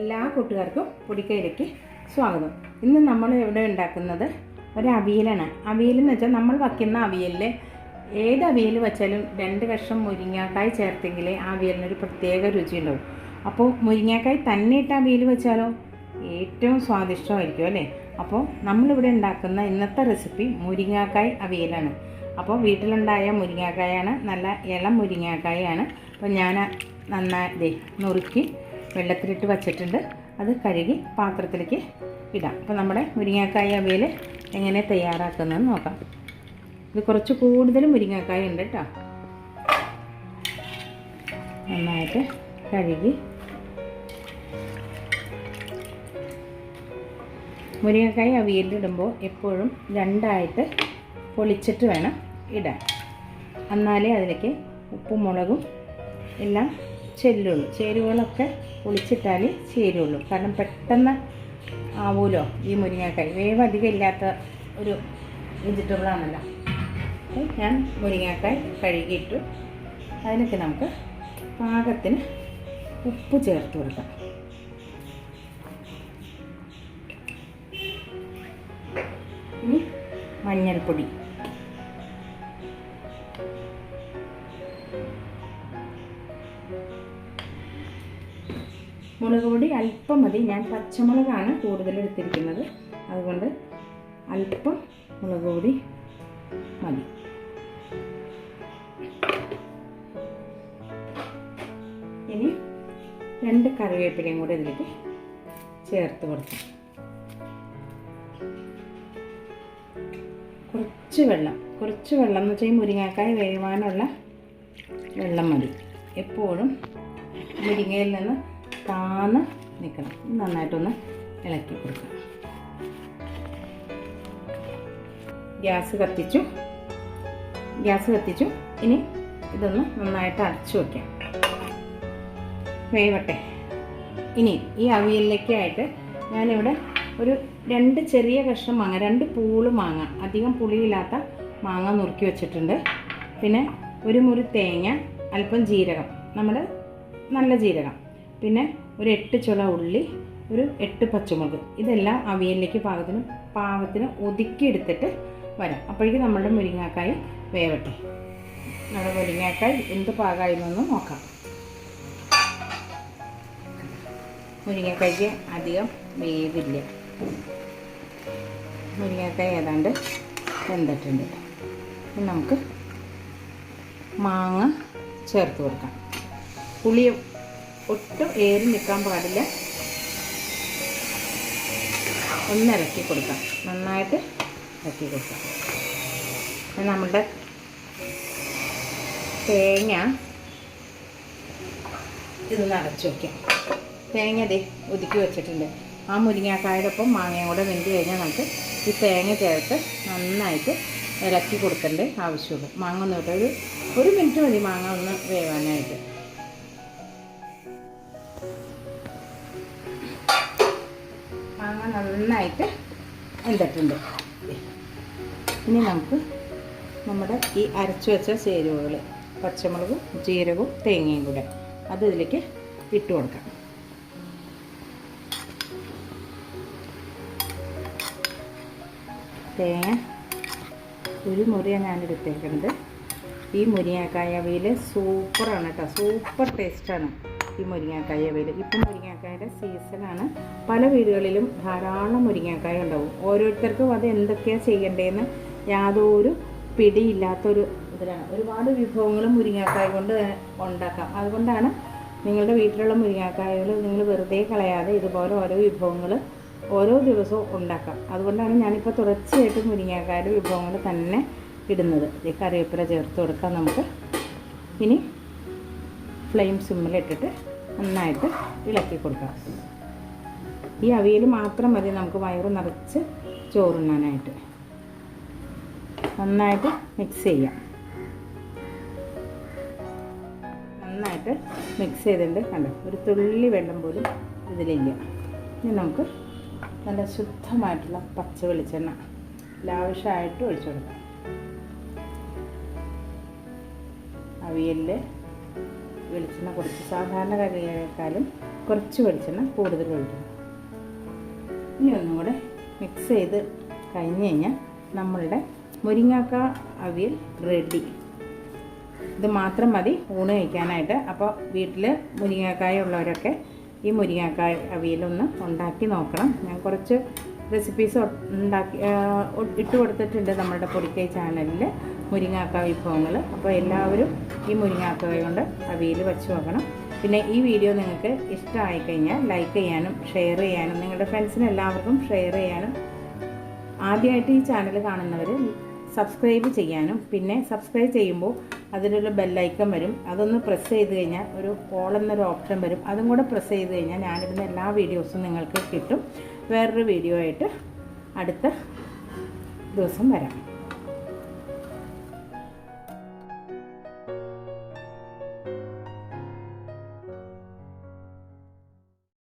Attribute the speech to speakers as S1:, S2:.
S1: എല്ലാ കൂട്ടുകാർക്കും പൊടിക്കയിലേക്ക് സ്വാഗതം. ഇന്ന് നമ്മൾ ഇവിടെ ഉണ്ടാക്കുന്നത് ഒരു അവിയലാണ്. അവിയലെന്ന് വെച്ചാൽ നമ്മൾ വയ്ക്കുന്ന അവിയലിൽ ഏത് അവിയൽ വെച്ചാലും രണ്ട് കഷ്ണം മുരിങ്ങാക്കായ് ചേർത്തെങ്കിലേ ആ അവിയലിനൊരു പ്രത്യേക രുചി ഉണ്ടാവും. അപ്പോൾ മുരിങ്ങാക്കായ് തന്നെ ഇട്ട് അവിയൽ വെച്ചാലോ? ഏറ്റവും സ്വാദിഷ്ടമായിരിക്കും അല്ലേ? അപ്പോൾ നമ്മളിവിടെ ഉണ്ടാക്കുന്ന ഇന്നത്തെ റെസിപ്പി മുരിങ്ങാക്കായ് അവിയലാണ്. അപ്പോൾ വീട്ടിലുണ്ടായ മുരിങ്ങാക്കായാണ് നല്ല ഇളം മുരിങ്ങാക്കായാണ്. അപ്പോൾ ഞാൻ നന്നായി നുറുക്കി വെള്ളത്തിലിട്ട് വച്ചിട്ടുണ്ട്. അത് കഴുകി പാത്രത്തിലേക്ക് ഇടാം. അപ്പോൾ നമ്മുടെ മുരിങ്ങാക്കായ അവയിൽ എങ്ങനെ തയ്യാറാക്കുന്നതെന്ന് നോക്കാം. ഇത് കുറച്ച് കൂടുതൽ മുരിങ്ങാക്കായ ഉണ്ട് കേട്ടോ. നന്നായിട്ട് കഴുകി. മുരിങ്ങക്കായ അവിയലിടുമ്പോൾ എപ്പോഴും രണ്ടായിട്ട് പൊളിച്ചിട്ട് വേണം ഇടാൻ. എന്നാലേ അതിലേക്ക് ഉപ്പും മുളകും എല്ലാം ചെല്ലുള്ളൂ. ചേരുവകളൊക്കെ ഒളിച്ചിട്ടാൽ ചേരുള്ളൂ. കാരണം പെട്ടെന്ന് ആവുമല്ലോ ഈ മുരിങ്ങാക്കായി. വേവ് അധികം ഇല്ലാത്ത ഒരു വെജിറ്റബിളാണല്ലോ ഞാൻ മുരിങ്ങാക്കായി കഴുകിയിട്ടു അതിനൊക്കെ നമുക്ക് പാകത്തിന് ഉപ്പ് ചേർത്ത് കൊടുക്കാം. ഇനി മഞ്ഞൾപ്പൊടി. മുളക് പൊടി അല്പം മതി. ഞാൻ പച്ചമുളകാണ് കൂടുതൽ എടുത്തിരിക്കുന്നത്. അതുകൊണ്ട് അല്പം മുളക് പൊടി മതി. ഇനി രണ്ട് കറിവേപ്പിലയും കൂടെ ഇതിലേക്ക് ചേർത്ത് കൊടുക്കാം. കുറച്ച് വെള്ളം. കുറച്ച് വെള്ളം എന്ന് വെച്ചാൽ മുരിങ്ങാക്കായ വേവാനുള്ള വെള്ളം മതി. എപ്പോഴും മുരിങ്ങയിൽ നിന്ന് താന്ന് നിൽക്കണം നന്നായിട്ടൊന്ന് ഇളക്കി കൊടുക്കണം ഗ്യാസ് കത്തിച്ചു. ഗ്യാസ് കത്തിച്ചു. ഇനി ഇതൊന്ന് നന്നായിട്ട് അടച്ചു വയ്ക്കാം വേവട്ടെ. ഇനി ഈ അവിയലിലേക്കായിട്ട് ഞാനിവിടെ ഒരു രണ്ട് ചെറിയ കഷ്ണം മാങ്ങ രണ്ട് പൂൾ മാങ്ങ അധികം പുളിയില്ലാത്ത മാങ്ങ നുറുക്കി വെച്ചിട്ടുണ്ട്. പിന്നെ ഒരു മുറി തേങ്ങ അല്പം ജീരകം നമ്മൾ നല്ല ജീരകം. പിന്നെ ഒരു എട്ട് ചുള ഉള്ളി ഒരു എട്ട് പച്ചമുളക്. ഇതെല്ലാം അവിയലിലേക്ക് പാകത്തിന് പാകത്തിന് ഒതുക്കിയെടുത്തിട്ട് വരാം. അപ്പോഴേക്കും നമ്മുടെ മുരിങ്ങാക്കായി വേവട്ടെ. നമ്മുടെ മുരിങ്ങാക്കായി എന്ത് പാകമായിരുന്നെന്ന് നോക്കാം. മുരിങ്ങക്കായ്ക്ക് അധികം വേവില്ല. മുരിങ്ങക്കായ ഏതാണ്ട് വെന്തിട്ടുണ്ട്. നമുക്ക് മാങ്ങ ചേർത്ത് കൊടുക്കാം. പുളി ഒട്ടും ഏറി നിൽക്കാൻ പാടില്ല. ഒന്ന് ഇറക്കി കൊടുക്കാം. നന്നായിട്ട് ഇറക്കി കൊടുക്കാം. നമ്മുടെ തേങ്ങ ഇത് അടച്ചു വയ്ക്കാം തേങ്ങ ദേ ഒതുക്കി വെച്ചിട്ടുണ്ട്. ആ മുരിങ്ങാക്കായോടൊപ്പം മാങ്ങയും കൂടെ വെന്ത് കഴിഞ്ഞാൽ നമുക്ക് ഈ തേങ്ങ ചേർത്ത് നന്നായിട്ട് ഇളക്കി കൊടുക്കേണ്ട ആവശ്യമുള്ളൂ. മാങ്ങ ഒന്ന് വിട്ട് ഒരു ഒരു മിനിറ്റ് മതി മാങ്ങ ഒന്ന് വേവാനായിട്ട്. മാങ്ങ നന്നായിട്ട് എന്തിട്ടുണ്ട് ഇനി നമുക്ക് നമ്മുടെ ഈ അരച്ചു വെച്ച ചേരുവകൾ പച്ചമുളകും ജീരകവും തേങ്ങയും കൂടെ അത് ഇതിലേക്ക് ഇട്ട് കൊടുക്കാം. തേങ്ങ ഒരു മുറിയാണ് ഞാൻ എടുത്തേക്കുന്നത് ഈ മുരിങ്ങാക്കായ അവയിൽ സൂപ്പറാണ് കേട്ടോ. സൂപ്പർ ടേസ്റ്റാണ്. ഈ മുരിങ്ങാക്കായ അവയിൽ ഇപ്പം മുരിങ്ങാക്കായുടെ സീസണാണ് പല വീടുകളിലും ധാരാളം മുരിങ്ങാക്കായ ഉണ്ടാവും. ഓരോരുത്തർക്കും അത് എന്തൊക്കെയാണ് ചെയ്യേണ്ടതെന്ന് യാതൊരു പിടിയില്ലാത്തൊരു ഇതിലാണ്. ഒരുപാട് വിഭവങ്ങൾ മുരിങ്ങാക്കായ കൊണ്ട് ഉണ്ടാക്കാം. അതുകൊണ്ടാണ് നിങ്ങളുടെ വീട്ടിലുള്ള മുരിങ്ങാക്കായകൾ നിങ്ങൾ വെറുതെ കളയാതെ ഇതുപോലെ ഓരോ വിഭവങ്ങൾ ഓരോ ദിവസവും ഉണ്ടാക്കാം. അതുകൊണ്ടാണ് ഞാനിപ്പോൾ തുടർച്ചയായിട്ട് മുരിങ്ങാക്കായുടെ വിഭവങ്ങൾ തന്നെ ഇടുന്നത്. കറിവേപ്പില ചേർത്ത് കൊടുക്കാം നമുക്ക്. ഇനി ഫ്ലെയിം സിമ്മിലിട്ടിട്ട് നന്നായിട്ട് ഇളക്കി കൊടുക്കുക. ഈ അവിയൽ മാത്രം മതി നമുക്ക് വയറ് നിറച്ച് ചോറുണ്ണാനായിട്ട്. നന്നായിട്ട് മിക്സ് ചെയ്യാം. നന്നായിട്ട് മിക്സ് ചെയ്തിട്ടുണ്ട് കണ്ടോ? ഒരു തുള്ളി വെള്ളം പോലും ഇതിലില്ല. ഇനി നമുക്ക് നല്ല ശുദ്ധമായിട്ടുള്ള പച്ച വെളിച്ചെണ്ണ ലാവശ്യമായിട്ട് ഒഴിച്ചു കൊടുക്കാം. അവിയലിൽ വെളിച്ചെണ്ണ കുറച്ച് സാധാരണ കറിയേക്കാളും കുറച്ച് വെളിച്ചെണ്ണ കൂടുതൽ ഒഴിക്കണം. ഇനി ഒന്നും കൂടെ മിക്സ് ചെയ്ത് കഴിഞ്ഞ് കഴിഞ്ഞാൽ നമ്മളുടെ മുരിങ്ങാക്ക അവിയൽ റെഡി ഇത് മാത്രം മതി ഊണ് കഴിക്കാനായിട്ട്. അപ്പോൾ വീട്ടിൽ മുരിങ്ങാക്കായ ഉള്ളവരൊക്കെ ഈ മുരിങ്ങാക്കായ അവിയലൊന്ന് ഉണ്ടാക്കി നോക്കണം. ഞാൻ കുറച്ച് റെസിപ്പീസ് ഉണ്ടാക്കി ഇട്ട് കൊടുത്തിട്ടുണ്ട് നമ്മുടെ പൊടിക്കൈ ചാനലിൽ മുരിങ്ങാക്ക വിഭവങ്ങൾ. അപ്പോൾ എല്ലാവരും ഈ മുരിങ്ങാക്കായ കൊണ്ട് അവിയൽ വെച്ച് നോക്കണം. പിന്നെ ഈ വീഡിയോ നിങ്ങൾക്ക് ഇഷ്ടമായി കഴിഞ്ഞാൽ ലൈക്ക് ചെയ്യാനും ഷെയർ ചെയ്യാനും നിങ്ങളുടെ ഫ്രണ്ട്സിന് എല്ലാവർക്കും ഷെയർ ചെയ്യാനും ആദ്യമായിട്ട് ഈ ചാനൽ കാണുന്നവർ സബ്സ്ക്രൈബ് ചെയ്യാനും പിന്നെ സബ്സ്ക്രൈബ് ചെയ്യുമ്പോൾ അതിലൊരു ബെല്ലൈക്കൺ വരും. അതൊന്ന് പ്രസ് ചെയ്ത് കഴിഞ്ഞാൽ ഒരു ഓൾ എന്നൊരു ഓപ്ഷൻ വരും. അതും കൂടെ പ്രസ് ചെയ്ത് കഴിഞ്ഞാൽ ഞാനിടുന്ന എല്ലാ വീഡിയോസും നിങ്ങൾക്ക് കിട്ടും. വേറൊരു വീഡിയോ ആയിട്ട് അടുത്ത ദിവസം വരാം.